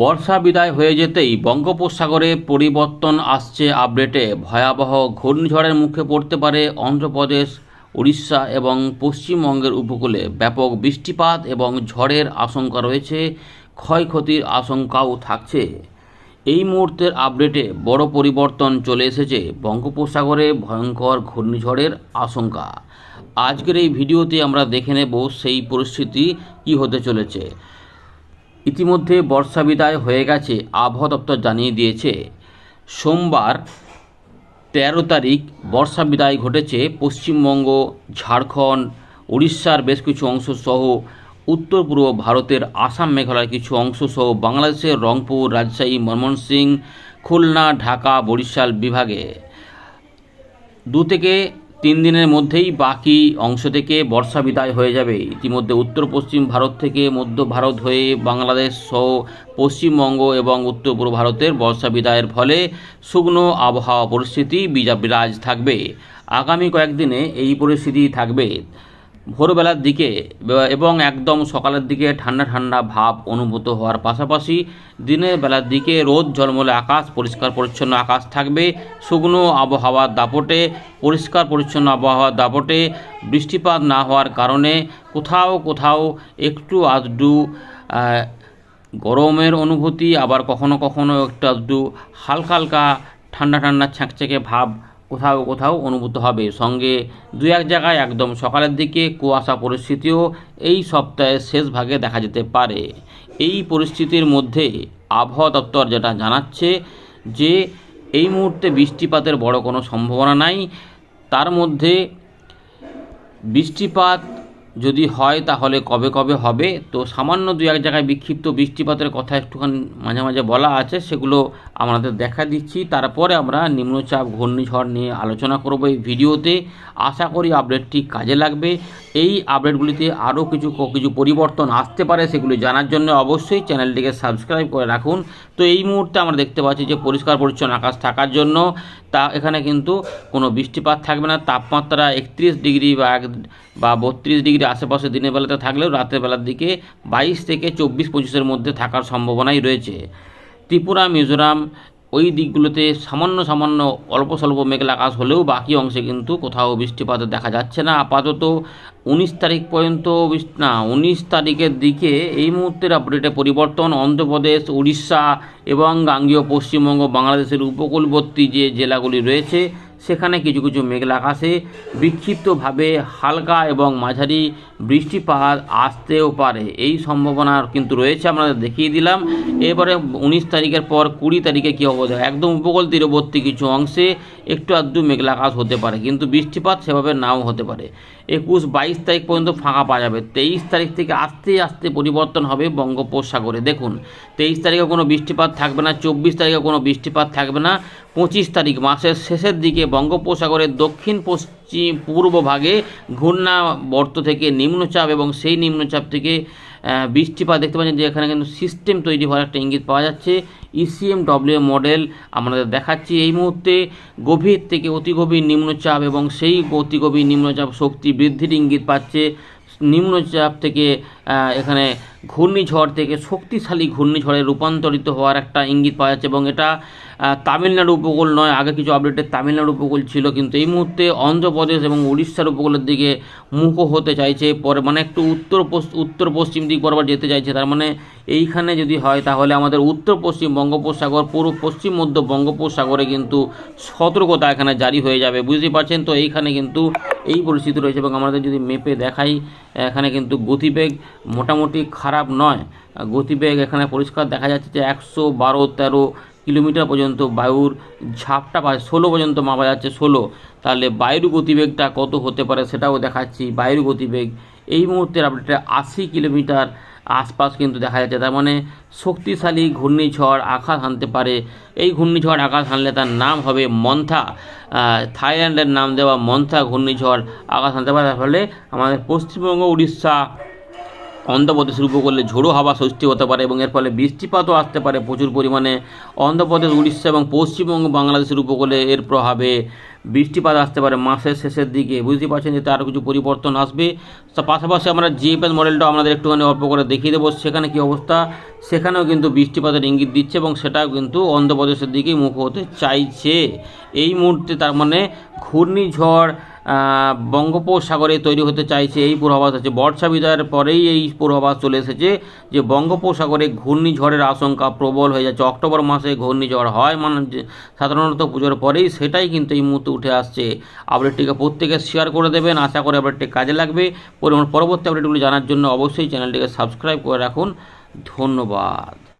বর্ষা বিদায় হয়ে যেতেই বঙ্গোপসাগরে পরিবর্তন আসছে আপডেটে। ভয়াবহ ঘূর্ণিঝড়ের মুখে পড়তে পারে অন্ধ্রপ্রদেশ, উড়িষ্যা এবং পশ্চিমবঙ্গের উপকূলে। ব্যাপক বৃষ্টিপাত এবং ঝড়ের আশঙ্কা রয়েছে, ক্ষয়ক্ষতির আশঙ্কাও থাকছে। এই মুহূর্তের আপডেটে বড় পরিবর্তন চলে এসেছে বঙ্গোপসাগরে ভয়ঙ্কর ঘূর্ণিঝড়ের আশঙ্কা। আজকের এই ভিডিওতে আমরা দেখে নেব সেই পরিস্থিতি কী হতে চলেছে। ইতিমধ্যে বর্ষা বিদায় হয়ে গেছে, আবহাওয়া দপ্তর জানিয়ে দিয়েছে। সোমবার তেরো তারিখ বর্ষা বিদায় ঘটেছে পশ্চিমবঙ্গ, ঝাড়খণ্ড, উড়িষ্যার বেশ কিছু অংশ সহ উত্তর পূর্ব ভারতের আসাম, মেঘালয়ের কিছু অংশ সহ বাংলাদেশের রংপুর, রাজশাহী ময়মনসিং খুলনা, ঢাকা, বরিশাল বিভাগে। দু থেকে তিন দিনের মধ্যেই বাকি অংশ থেকে বর্ষা বিদায় হয়ে যাবে। ইতিমধ্যে উত্তর পশ্চিম ভারত থেকে মধ্য ভারত হয়ে বাংলাদেশ সহ পশ্চিমবঙ্গ এবং উত্তর পূর্ব ভারতের বর্ষা বিদায়ের ফলে শুকনো আবহাওয়া পরিস্থিতি বিরাজ থাকবে। আগামী কয়েকদিনে এই পরিস্থিতি থাকবে। ভোরবেলার দিকে, এবং একদম সকালের দিকে ঠান্ডা ঠান্ডা ভাব অনুভূত হওয়ার পাশাপাশি দিনের বেলার দিকে রোদ ঝলমলে আকাশ, পরিষ্কার পরিচ্ছন্ন আকাশ থাকবে, শুকনো আবহাওয়ার দাপটে, পরিষ্কার পরিচ্ছন্ন আবহাওয়ার দাপটে, বৃষ্টিপাত না হওয়ার কারণে কোথাও কোথাও একটু আধটু গরমের অনুভূতি, আবার কখনো কখনো একটু আধটু হালকা হালকা ঠান্ডা ঠান্ডা ছ্যাঁকছ্যাঁকে ভাব কোথাও কোথাও অনুভূত হবে। সঙ্গে দু এক জায়গায় একদম সকালের দিকে কুয়াশা পরিস্থিতিও এই সপ্তাহের শেষ ভাগে দেখা যেতে পারে। এই পরিস্থিতির মধ্যে আবহাওয়া দপ্তর যেটা জানাচ্ছে যে, এই মুহূর্তে বৃষ্টিপাতের বড় কোনো সম্ভাবনা নাই। তার মধ্যে বৃষ্টিপাত যদি হয় তাহলে কবে কবে হবে? তো সামান্য দু এক জায়গায় বিক্ষিপ্ত বৃষ্টিপাতের কথা একটুখানি মাঝে মাঝে বলা আছে, সেগুলো আমাদের দেখা দিচ্ছি। তারপরে আমরা নিম্নচাপ, ঘূর্ণিঝড় নিয়ে আলোচনা করব এই ভিডিওতে। আশা করি আপডেটটি কাজে লাগবে। এই আপডেটগুলিতে আরও কিছু কিছু পরিবর্তন আসতে পারে, সেগুলি জানার জন্য অবশ্যই চ্যানেলটিকে সাবস্ক্রাইব করে রাখুন। তো এই মুহূর্তে আমরা দেখতে পাচ্ছি যে পরিষ্কার পরিচ্ছন্ন আকাশ থাকার জন্য তা এখানে কিন্তু কোনো বৃষ্টিপাত থাকবে না। তাপমাত্রা একত্রিশ ডিগ্রি বা এক, বা বত্রিশ ডিগ্রি আশেপাশে দিনের বেলাতে থাকলেও রাতের বেলার দিকে বাইশ থেকে চব্বিশ পঁচিশের মধ্যে থাকার সম্ভাবনাই রয়েছে। ত্রিপুরা, মিজোরাম ওই দিকগুলোতে সামান্য সামান্য অল্প স্বল্প মেঘলা আকাশ হলেও বাকি অংশে কিন্তু কোথাও বৃষ্টিপাত দেখা যাচ্ছে না। আপাতত উনিশ তারিখ পর্যন্ত না, উনিশ তারিখের দিকে এই মুহূর্তের আপডেটে পরিবর্তন অন্ধ্রপ্রদেশ, উড়িষ্যা এবং গাঙ্গীয় পশ্চিমবঙ্গ, বাংলাদেশের উপকূলবর্তী যে জেলাগুলি রয়েছে সেখানে কিছু কিছু মেঘলা আকাশে বিক্ষিপ্তভাবে হালকা এবং মাঝারি বৃষ্টিপাত আসতেও পারে। এই সম্ভাবনা কিন্তু রয়েছে, আমরা দেখিয়ে দিলাম। এবারে উনিশ তারিখের পর কুড়ি তারিখে কী হবে একদম উপকূল তীরবর্তী কিছু অংশে একটু আধটু মেঘলা আকাশ হতে পারে, কিন্তু বৃষ্টিপাত সেভাবে নাও হতে পারে। একুশ বাইশ তারিখ পর্যন্ত ফাঁকা পাওয়া যাবে। তেইশ তারিখ থেকে আস্তে আস্তে পরিবর্তন হবে বঙ্গোপসাগরে। দেখুন, তেইশ তারিখে কোনো বৃষ্টিপাত থাকবে না, চব্বিশ তারিখে কোনো বৃষ্টিপাত থাকবে না। পঁচিশ তারিখ মাসের শেষের দিকে বঙ্গোপসাগরের দক্ষিণ পশ্চিম পূর্ব ভাগে ঘূর্ণাবর্ত থেকে নিম্নচাপ এবং সেই নিম্নচাপ থেকে বৃষ্টিপাত দেখতে পাচ্ছেন যে এখানে কিন্তু সিস্টেম তৈরি হওয়ার একটা ইঙ্গিত পাওয়া যাচ্ছে। ইসিএম ডব্লিউ মডেল আমাদের দেখাচ্ছি। এই মুহূর্তে গভীর থেকে অতি গভীর নিম্নচাপ এবং সেই অতি গভীর নিম্নচাপ শক্তি বৃদ্ধির ইঙ্গিত পাচ্ছে। নিম্নচাপ থেকে এখানে ঘূর্ণিঝড় থেকে শক্তিশালী ঘূর্ণিঝড়ে রূপান্তরিত হওয়ার একটা ইঙ্গিত পাওয়া যাচ্ছে এবং এটা তামিলনাড়ু উপকূল নয়, আগে কিছু আপডেটে তামিলনাড়ু উপকূল ছিল, কিন্তু এই মুহূর্তে অন্ধ্রপ্রদেশ এবং উড়িষ্যার উপকূলের দিকে মুখ হতে চাইছে, পরে মানে একটু উত্তর উত্তর পশ্চিম দিক বরাবর যেতে চাইছে, তার মানে এইখানে যদি হয় তাহলে আমাদের উত্তর পশ্চিম বঙ্গোপসাগর, পূর্ব পশ্চিম মধ্য বঙ্গোপসাগরে কিন্তু সতর্কতা এখানে জারি হয়ে যাবে বুঝতে পারছেন? তো এইখানে কিন্তু এই পরিস্থিতি রয়েছে এবং আমাদের যদি মেপে দেখাই, এখানে কিন্তু গতিবেগ মোটামুটি খারাপ নয়। গতিবেগ এখানে পরিষ্কার দেখা যাচ্ছে যে একশো বারো তেরো কিলোমিটার পর্যন্ত বায়ুর ঝাপটা পায় ষোলো পর্যন্ত মাপা যাচ্ছে, ষোলো। তাহলে বায়ুর গতিবেগটা কত হতে পারে সেটাও দেখাচ্ছি। বায়ুর গতিবেগ এই মুহূর্তের আপডেটে আশি কিলোমিটার আশপাশ কিন্তু দেখা যাচ্ছে। তার মানে শক্তিশালী ঘূর্ণিঝড় আঘাত হানতে পারে। এই ঘূর্ণিঝড় আঘাত হানলে তার নাম হবে মন্থা। থাইল্যান্ডের নাম দেওয়া মন্থা ঘূর্ণিঝড় আঘাত হানতে পারে। তার ফলে আমাদের পশ্চিমবঙ্গ, উড়িষ্যা অন্ধ্রপ্রদেশের উপকূলে ঝোড়ো হাওয়া সৃষ্টি হতে পারে এবং এর ফলে বৃষ্টিপাতও আসতে পারে প্রচুর পরিমাণে। অন্ধ্রপ্রদেশ, উড়িষ্যা এবং পশ্চিমবঙ্গ বাংলাদেশের উপকূলে এর প্রভাবে বৃষ্টিপাত আসতে পারে মাসের শেষের দিকে। বুঝতে পারছেন যে তার কিছু পরিবর্তন আসবে। তো পাশাপাশি আমরা জিএফএস মডেলটা আমাদের একটুখানি অল্প করে দেখিয়ে দেবো। সেখানে কি অবস্থা? সেখানেও কিন্তু বৃষ্টিপাতের ইঙ্গিত দিচ্ছে এবং সেটাও কিন্তু অন্ধ্রপ্রদেশের দিকেই মুখ হতে চাইছে। এই মুহূর্তে তার মানে ঘূর্ণিঝড় বঙ্গোপসাগরে তৈরি হতে চাইছে এই পূর্বাভাস আছে। বর্ষা বিদায়ের পরেই এই পূর্বাভাস চলে এসেছে যে বঙ্গোপসাগরে ঘূর্ণিঝড়ের আশঙ্কা প্রবল হয়ে যাচ্ছে। অক্টোবর মাসে ঘূর্ণিঝড় হয় মানে সাধারণত পুজোর পরেই সেটাই কিন্তু এই মুহূর্তে উঠে আসছে। আপডেটটিকে প্রত্যেকে শেয়ার করে দেবেন। আশা করি আপডেটটি কাজে লাগবে। পরবর্তী আপডেটগুলি জানার জন্য অবশ্যই চ্যানেলটিকে সাবস্ক্রাইব করে রাখুন। ধন্যবাদ।